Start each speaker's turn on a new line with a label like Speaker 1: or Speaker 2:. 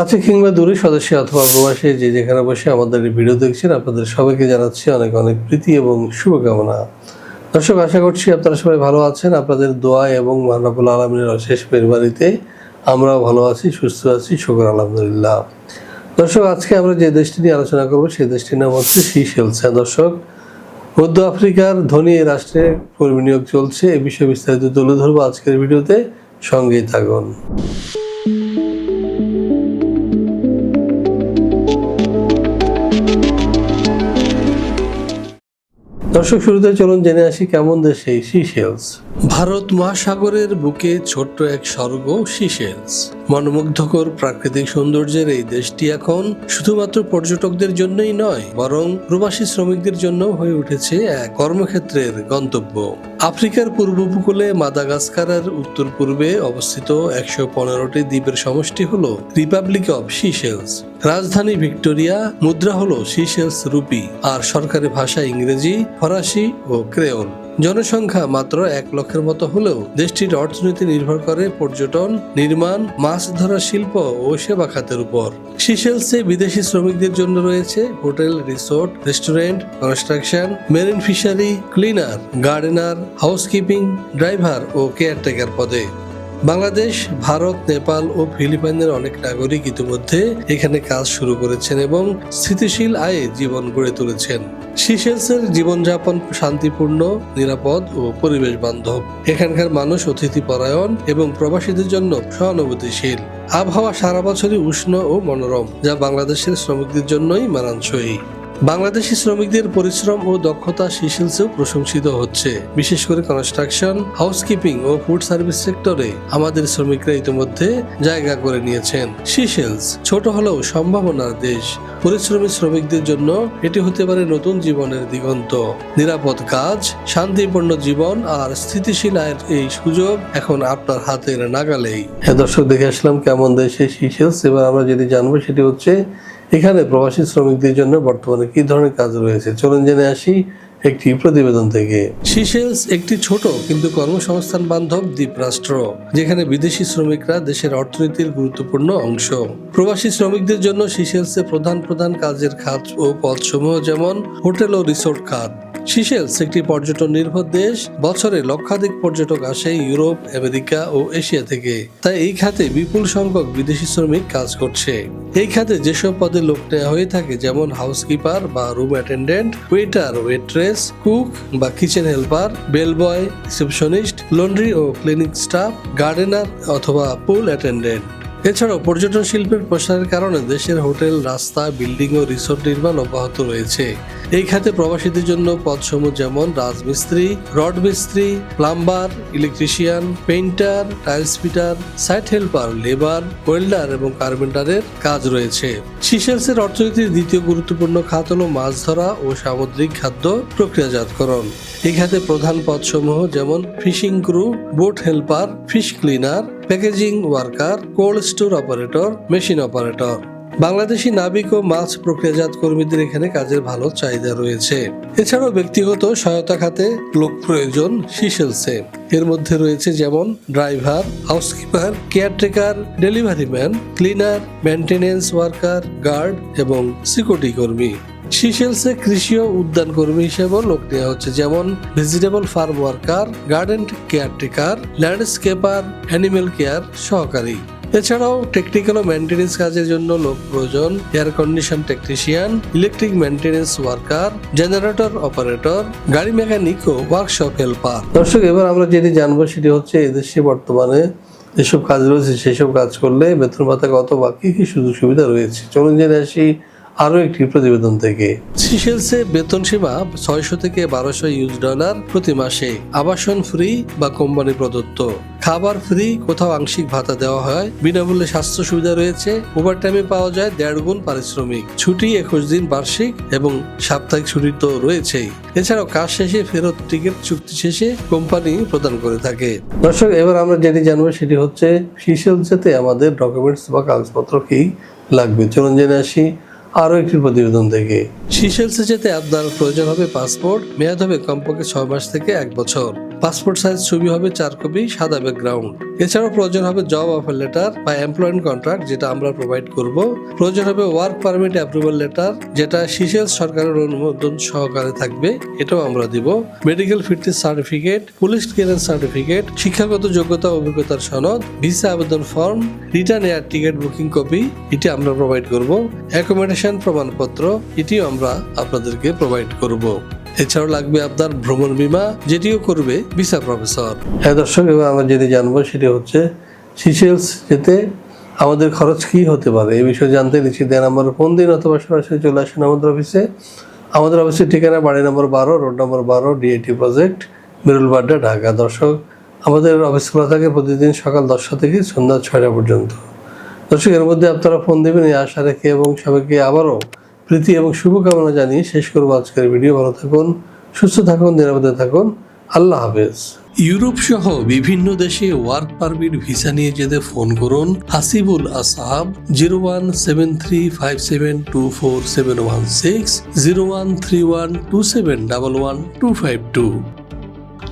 Speaker 1: কাছে কিংবা দূরে সদস্য অথবা প্রবাসী যে যেখানে বসে আমাদের এই ভিডিও দেখছেন, আপনাদের সবাইকে জানাচ্ছি অনেক অনেক প্রীতি এবং শুভকামনা। দর্শক, আশা করছি আপনারা সবাই ভালো আছেন। আপনাদের দোয়া এবং মানবুল আলমিনের অশেষ মেহরবানিতে আমরাও ভালো আছি, সুস্থ আছি, শুকর আলহামদুলিল্লাহ। দর্শক, আজকে আমরা যে দেশটি নিয়ে আলোচনা করব, সেই দেশটির নাম হচ্ছে সিশেলস হ্যাঁ দর্শক, মধ্য আফ্রিকার ধনী এই রাষ্ট্রে কর্মী নিয়োগ চলছে। এ বিষয়ে বিস্তারিত তুলে ধরবো আজকের ভিডিওতে। সঙ্গেই থাকুন। দর্শক শুরুতে চলুন জেনে আসি কেমন দেশ এই সিশেলস ভারত মহাসাগরের বুকে ছোট্ট এক স্বর্গ সিশেলস মনোমুগ্ধকর প্রাকৃতিক সৌন্দর্যের এই দেশটি এখন শুধুমাত্র পর্যটকদের জন্যই নয়, বরং প্রবাসী শ্রমিকদের জন্য হয়ে উঠেছে এক কর্মক্ষেত্রের গন্তব্য। আফ্রিকার পূর্ব উপকূলে মাদাগাস্কারের উত্তর পূর্বে অবস্থিত একশো পনেরোটি দ্বীপের সমষ্টি হল রিপাবলিক অব সিশেলস রাজধানী ভিক্টোরিয়া মুদ্রা হল সিশেলস রুপি, আর সরকারি ভাষা ইংরেজি, ফরাসি ও ক্রেওল। জনসংখ্যা মাত্র এক লক্ষের মতো হলেও দেশটির অর্থনীতি নির্ভর করে পর্যটন, নির্মাণ, মাছ ধরা শিল্প ও সেবা খাতের উপর। সিসেলসে বিদেশি শ্রমিকদের জন্য রয়েছে hotel, resort, restaurant, construction, marine fishery, cleaner, gardener, housekeeping, driver ও কেয়ারটেকার পদে। বাংলাদেশ, ভারত, নেপাল ও ফিলিপাইনের অনেক নাগরিক ইতিমধ্যে এখানে কাজ শুরু করেছেন এবং স্থিতিশীল আয়ে জীবন গড়ে তুলেছেন। সিশেলসের জীবনযাপন শান্তিপূর্ণ, নিরাপদ ও পরিবেশ বান্ধব। এখানকার মানুষ অতিথি পরায়ণ এবং প্রবাসীদের জন্য সহানুভূতিশীল। আবহাওয়া সারা বছরই উষ্ণ ও মনোরম, যা বাংলাদেশের শ্রমিকদের জন্যই মানানসই। বাংলাদেশি শ্রমিকদের পরিশ্রম ও দক্ষতা সিশেলসেও প্রশংসিত হচ্ছে। বিশেষ করে কনস্ট্রাকশন, হাউসকিপিং ও ফুড সার্ভিস সেক্টরে আমাদের শ্রমিকরা ইতিমধ্যে জায়গা করে নিয়েছেন। সিশেলস ছোট হলেও সম্ভাবনার দেশ। পরিশ্রমী শ্রমিকদের জন্য এটি হতে পারে নতুন জীবনের দিগন্ত। নিরাপদ কাজ, শান্তিপূর্ণ জীবন আর স্থিতিশীল আয়ের এই সুযোগ এখন আপনার হাতের নাগালেই। হ্যাঁ দর্শক, দেখে আসলাম কেমন দেশে সিশেলস এবার আমরা যেটি জানব সেটি হচ্ছে এখানে প্রবাসী শ্রমিকদের জন্য বর্তমানে কি ধরনের কাজ রয়েছে? চলুন জেনে আসি একটি প্রতিবেদন থেকে। সিশেলস একটি ছোট কিন্তু কর্মসংস্থান বান্ধব দ্বীপ রাষ্ট্র, যেখানে বিদেশি শ্রমিকরা দেশের অর্থনীতির গুরুত্বপূর্ণ অংশ। প্রবাসী শ্রমিকদের জন্য সিশেলসে প্রধান প্রধান কাজের খাত ও পদসমূহ যেমন হোটেল ও রিসোর্ট খাত। সিশেলস একটি পর্যটন নির্ভর দেশ। বছরে লক্ষাধিক পর্যটক আসে ইউরোপ, আমেরিকা ও এশিয়া থেকে। তাই এই খাতে বিপুল সংখ্যক বিদেশি শ্রমিক কাজ করছে। এই খাতে যেসব পদে লোক নেওয়া হয়ে থাকে, যেমন হাউসকিপার বা room attendant waiter waitress cook বা kitchen helper bell boy receptionist laundry ও ক্লিনিক স্টাফ গার্ডেনার অথবা পুল অ্যাটেন্ডেন্ট এছাড়াও পর্যটন শিল্পের প্রসারের কারণে দেশের হোটেল, রাস্তা, বিল্ডিং ও রিসোর্ট নির্মাণ অব্যাহত রয়েছে। এই খাতে প্রবাসীদের জন্য পদসমূহ যেমন রাজমিস্ত্রি, রড মিস্ত্রি, plumber, electrician, painter, tiles fitter, site helper, labour, welder এবং কার্পেন্টারের কাজ রয়েছে। সিশেলসের অর্থনীতির দ্বিতীয় গুরুত্বপূর্ণ খাত হল মাছ ধরা ও সামুদ্রিক খাদ্য প্রক্রিয়াজাতকরণ। এই খাতে প্রধান পদসমূহ যেমন fishing crew, boat helper, fish cleaner packaging worker, cold store operator, machine operator. Bangladeshi নাবিক ও মাছ প্রক্রিয়াজাত কর্মীদের এখানে কাজের ভালো চাহিদা রয়েছে। এছাড়াও ব্যক্তিগত সহায়তা খাতে লোক প্রয়োজন সিশেলসে এর মধ্যে রয়েছে যেমন driver, housekeeper, caretaker, delivery man, cleaner maintenance worker, guard এবং সিকিউরিটি কর্মী। সিশেলসে কৃষি ও উদ্যান কর্মী হিসেবেও লোক নেওয়া হচ্ছে, যেমন vegetable farm worker garden caretaker landscaper animal care সহকারী। এছাড়াও টেকনিক্যাল ও মেনটেন্যান্স কাজের জন্য লোক প্রয়োজন air condition technician electric maintenance worker generator operator গাড়ি মেকানিক ও ওয়ার্কশপ হেল্পার দর্শক, এবার আমরা যেটি জানব সেটি হচ্ছে এদেশে বর্তমানে যেসব কাজ রয়েছে, সেসব কাজ করলে বেতন ভাতা কত বা কি কি সুযোগ সুবিধা রয়েছে? চলুন জেনে আসি আরও একটি প্রতিবেদন থেকে। সিশেলসে বেতন সীমা ছয়শো থেকে বারোশো ইউজ ডলার প্রতি মাসে। আবাসন ফ্রি বা কোম্পানি প্রদত্ত। খাবার ফ্রি কোথাও আংশিক ভাতা দেওয়া হয়। বিনামূল্যে স্বাস্থ্য সুবিধা রয়েছে। ওভারটাইমে পাওয়া যায় দেড় গুণ পারিশ্রমিক। ছুটি একুশ দিন বার্ষিক এবং সাপ্তাহিক ছুটি তো রয়েছেই। এছাড়াও কাজ শেষে ফেরত টিকিট চুক্তি শেষে কোম্পানি প্রদান করে থাকে। দর্শক এবার আমরা যেটি জানব সেটি হচ্ছে সিশেলসেতে আমাদের ডকুমেন্টস বা কাগজপত্র কি লাগবে? চলুন জেনে আসি। আরও একটি প্রতিবেদন থেকে সিশেলসে যেতে আপনার প্রয়োজন হবে পাসপোর্ট, মেয়াদ হবে কমপক্ষে ছয় মাস থেকে এক বছর। পাসপোর্ট সাইজ ছবি হবে চার কপি, সাদা ব্যাকগ্রাউন্ড এছাড়াও প্রয়োজন হবে জব অফার লেটার বা এমপ্লয়মেন্ট কন্ট্রাক্ট যেটা আমরা প্রোভাইড করব। প্রয়োজন হবে ওয়ার্ক পারমিট অ্যাপ্রুভাল লেটার যেটা সিসেল সরকারের অনুমোদন সহকারে থাকবে, এটাও আমরা দিব। Medical fitness certificate police clearance certificate শিক্ষাগত যোগ্যতা অভিজ্ঞতার সনদ ভিসা আবেদন form return air ticket booking copy এটি আমরা প্রোভাইড করব। অ্যাকোমোডেশন প্রমাণপত্র, এটিও আমরা আপনাদেরকে প্রোভাইড করব। এছাড়াও লাগবে আপনার ভ্রমণ বীমা, যেটিও করবে ভিসা প্রফেসর। হ্যাঁ দর্শক, এবার আমরা যেটি জানব সেটি হচ্ছে সিসেলস যেতে আমাদের খরচ কি হতে পারে? এই বিষয়ে জানতে নিচ্ছি দেন আমার ফোন দিন অথবা সরাসরি চলে আসেন আমাদের অফিসে আমাদের অফিসের ঠিকানা বাড়ি নম্বর বারো রোড নম্বর বারো ডিএটি প্রজেক্ট মিরুলবাড্ডা, ঢাকা। দর্শক, আমাদের অফিস খোলা থাকে প্রতিদিন সকাল দশটা থেকে সন্ধ্যা ছয়টা পর্যন্ত। দর্শক, এর মধ্যে আপনারা ফোন দেবেন, এই আশা রেখে এবং সবাইকে আবারও প্রীতি এবং শুভকামনা জানিয়ে শেষ করব আজকের ভিডিও। ভালো থাকুন, সুস্থ থাকুন, নিরাপদে থাকুন। আল্লাহ হাফেজ। ইউরোপ সহ বিভিন্ন দেশে ওয়ার্ক পারমিট, ভিসা নিয়ে যেতে ফোন করুন Hasibul Asahab, zero one seven three five seven two four seven one six, zero one three one two seven double one two five two.